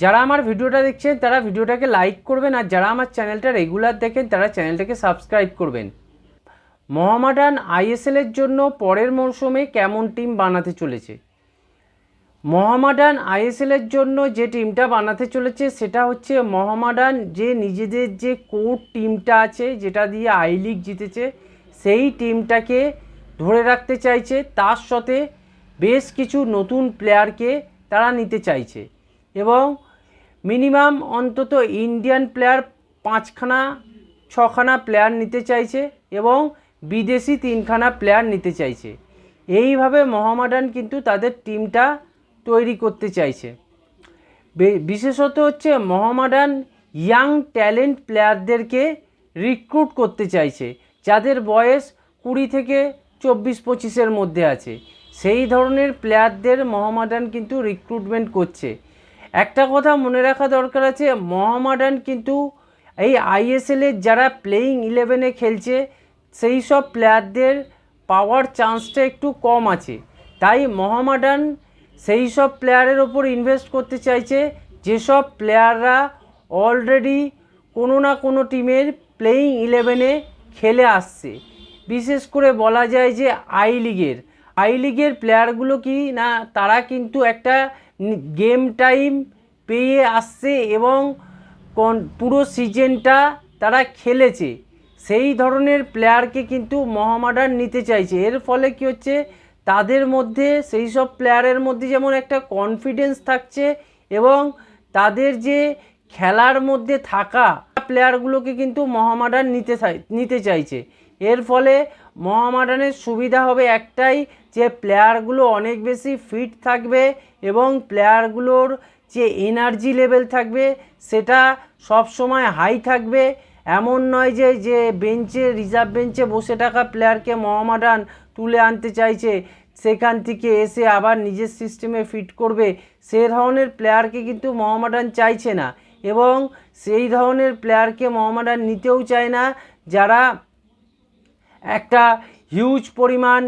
যারা আমার ভিডিওটা দেখছেন, তারা ভিডিওটাকে লাইক করবেন আর যারা আমার চ্যানেলটা রেগুলার দেখেন, তারা চ্যানেলটাকে সাবস্ক্রাইব করবেন। মোহামেডান আইএসএলের জন্য পরের মরশুমে কেমন টিম বানাতে চলেছে? মোহামেডান আইএসএলের জন্য যে টিমটা বানাতে চলেছে, সেটা হচ্ছে মোহামেডান যে নিজেদের যে কোর টিমটা আছে, যেটা দিয়ে আই লিগ জিতেছে, সেই টিমটাকে ধরে রাখতে চাইছে। তার সাথে বেশ কিছু নতুন প্লেয়ারকে তারা নিতে চাইছে। এবং মিনিমাম অন্তত ইন্ডিয়ান প্লেয়ার পাঁচখানা, ছখানা প্লেয়ার নিতে চাইছে এবং বিদেশি তিনখানা প্লেয়ার নিতে চাইছে। এইভাবে মোহামেডান কিন্তু তাদের টিমটা তৈরি করতে চাইছে। বিশেষত হচ্ছে মোহামেডান ইয়াং ট্যালেন্ট প্লেয়ারদেরকে রিক্রুট করতে চাইছে, যাদের বয়স কুড়ি থেকে চব্বিশ পঁচিশের মধ্যে আছে। সেই ধরনের প্লেয়ারদের মোহামেডান কিন্তু রিক্রুটমেন্ট করছে। একটা কথা মনে রাখা দরকার আছে, মোহামেডান কিন্তু এই আইএসএলের যারা প্লেয়িং ইলেভেনে খেলছে, সেই সব প্লেয়ারদের পাওয়ার চান্সটা একটু কম আছে। তাই মোহামেডান সেই সব প্লেয়ারের ওপর ইনভেস্ট করতে চাইছে যেসব প্লেয়াররা অলরেডি কোনো না কোনো টিমের প্লেয়িং ইলেভেনে খেলে আসছে। বিশেষ করে বলা যায় যে আই লিগের আই লিগের প্লেয়ারগুলো কি না, তারা কিন্তু একটা গেম টাইম পেয়ে আসছে এবং পুরো সিজনটা তারা খেলেছে। সেই ধরনের প্লেয়ারকে কিন্তু মোহামেডান নিতে চাইছে। এর ফলে কি হচ্ছে? তাদের মধ্যে সেই সব প্লেয়ারের মধ্যে যেমন একটা কনফিডেন্স থাকছে এবং তাদের যে খেলার মধ্যে থাকা প্লেয়ারগুলোকে কিন্তু মোহামেডান নিতে নিতে চাইছে। এর ফলে মোহামেডানের সুবিধা হবে একটাই যে প্লেয়ারগুলো অনেক বেশি ফিট থাকবে এবং প্লেয়ারগুলোর যে এনার্জি লেভেল থাকবে, সেটা সব সময় হাই থাকবে। এমন নয় যে যে বেঞ্চে, রিজার্ভ বেঞ্চে বসে থাকা প্লেয়ারকে মোহামেডান তুলে আনতে চাইছে। সেখান থেকে এসে আবার নিজের সিস্টেমে ফিট করবে। সে ধরনের প্লেয়ারকে কিন্তু মোহামেডান চাইছে না এবং সেই ধরনের প্লেয়ারকে মোহামেডান নিতেও চায় না। যারা একটা হিউজ পরিমাণ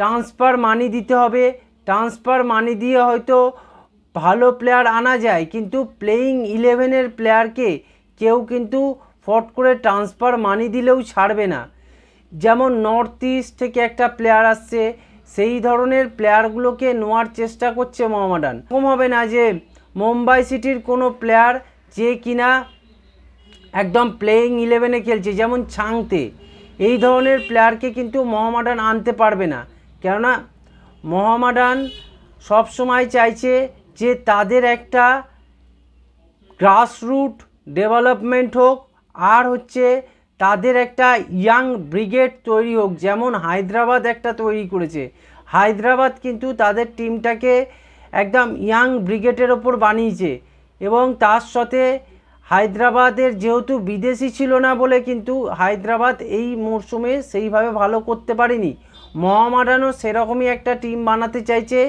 ট্রান্সফার মানি দিতে হবে। ট্রান্সফার মানি দিয়ে হয়তো ভালো প্লেয়ার আনা যায়, কিন্তু প্লেয়িং ইলেভেনের প্লেয়ারকে কেউ কিন্তু ফট করে ট্রান্সফার মানি দিলেও ছাড়বে না। যেমন নর্থ ইস্ট থেকে একটা প্লেয়ার আসছে, সেই ধরনের প্লেয়ারগুলোকে নেওয়ার চেষ্টা করছে মোহামেডান। এরকম হবে না যে মুম্বাই সিটির কোনো প্লেয়ার যে কিনা একদম প্লেয়িং ইলেভেনে খেলছে, যেমন ছাংতে। এই ধরনের প্লেয়ারকে কিন্তু মোহামেডান আনতে পারবে না। কেননা মোহামেডান সবসময় চাইছে যে তাদের একটা গ্রাসরুট ডেভেলপমেন্ট হোক, আর হচ্ছে তাদের একটা ইয়াং ব্রিগেড তৈরি হোক, যেমন হায়দ্রাবাদ একটা তৈরি করেছে। হায়দ্রাবাদ কিন্তু তাদের টিমটাকে একদম ইয়াং ব্রিগেডের ওপর বানিয়েছে এবং তার সাথে হায়দ্রাবাদের যেহেতু বিদেশি ছিল না বলে কিন্তু হায়দ্রাবাদ এই মরশুমে সেইভাবে ভালো করতে পারেনি। মোহামেডানও সেরকমই একটা টিম বানাতে চাইছে,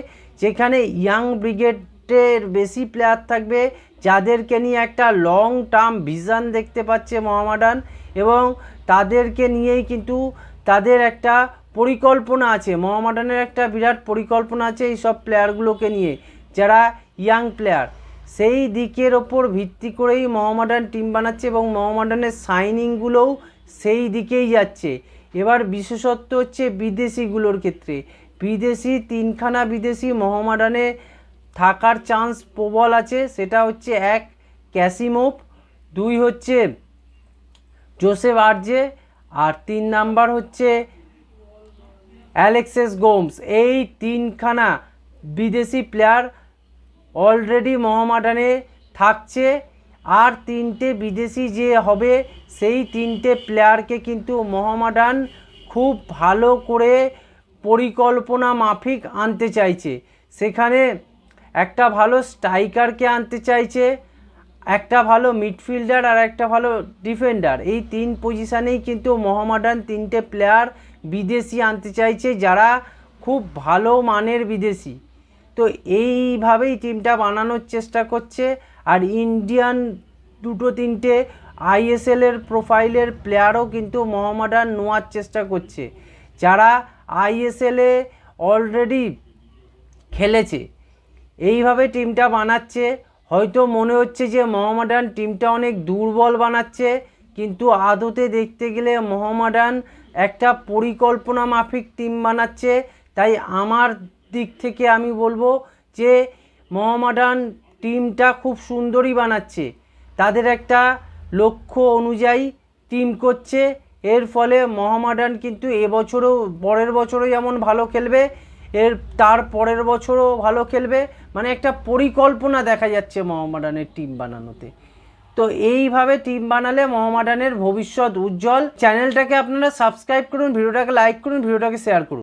যেখানে ইয়াং ব্রিগেডের বেশি প্লেয়ার থাকবে, যাদেরকে নিয়ে একটা লং টার্ম ভিশন দেখতে পাচ্ছে মোহামেডান এবং তাদেরকে নিয়েই কিন্তু তাদের একটা পরিকল্পনা আছে, মোহামেডানের একটা বিরাট পরিকল্পনা আছে এই সব প্লেয়ারগুলোকে নিয়ে, যারা ইয়াং প্লেয়ার সেই দিকের ওপর ভিত্তি করেই মোহামেডান টিম বানাচ্ছে এবং মোহামেডানের সাইনিংগুলোও সেই দিকেই যাচ্ছে। এবার বিশেষত্ব হচ্ছে বিদেশিগুলোর ক্ষেত্রে। বিদেশি তিনখানা বিদেশি মোহামেডানে থাকার চান্স প্রবল আছে, সেটা হচ্ছে এক ক্যাসিমোপ দুই হচ্ছে জোসেফ আর্জে আর তিন নাম্বার হচ্ছে অ্যালেক্সেস গোমস। এই তিনখানা বিদেশি প্লেয়ার অলরেডি মোহামেডানে থাকছে। আর তিনটে বিদেশি যে হবে, সেই তিনটে প্লেয়ারকে কিন্তু মোহামেডান খুব ভালো করে পরিকল্পনা মাফিক আনতে চাইছে। সেখানে একটা ভালো স্ট্রাইকারকে আনতে চাইছে, একটা ভালো মিডফিল্ডার আর একটা ভালো ডিফেন্ডার। এই তিন পজিশানেই কিন্তু মোহামেডান তিনটে প্লেয়ার বিদেশি আনতে চাইছে, যারা খুব ভালো মানের বিদেশি। তো এইভাবেই টিমটা বানানোর চেষ্টা করছে। আর ইন্ডিয়ান দুটো তিনটে আইএসএলের প্রোফাইলের প্লেয়ারও কিন্তু মোহামেডান নেওয়ার চেষ্টা করছে। যারা আইএসএলে অলরেডি খেলেছে, এইভাবে টিমটা বানাচ্ছে। হয়তো মনে হচ্ছে যে মোহামেডান টিমটা অনেক দুর্বল বানাচ্ছে, কিন্তু আদতে দেখতে গেলে মোহামেডান একটা পরিকল্পনা মাফিক টিম বানাচ্ছে। তাই আমার দিক থেকে আমি বলব যে মোহামেডান টিমটা খুব সুন্দরই বানাচ্ছে। তাদের একটা লক্ষ্য অনুযায়ী টিম করছে। এর ফলে মোহামেডান কিন্তু এবছরও পরের বছরও যেমন ভালো খেলবে, এর তার পরের বছরও ভালো খেলবে। মানে একটা পরিকল্পনা দেখা যাচ্ছে মোহামেডানের টিম বানানোতে। তো এইভাবে টিম বানালে মোহামেডানের ভবিষ্যৎ উজ্জ্বল। চ্যানেলটাকে আপনারা সাবস্ক্রাইব করুন, ভিডিওটাকে লাইক করুন, ভিডিওটাকে শেয়ার করুন।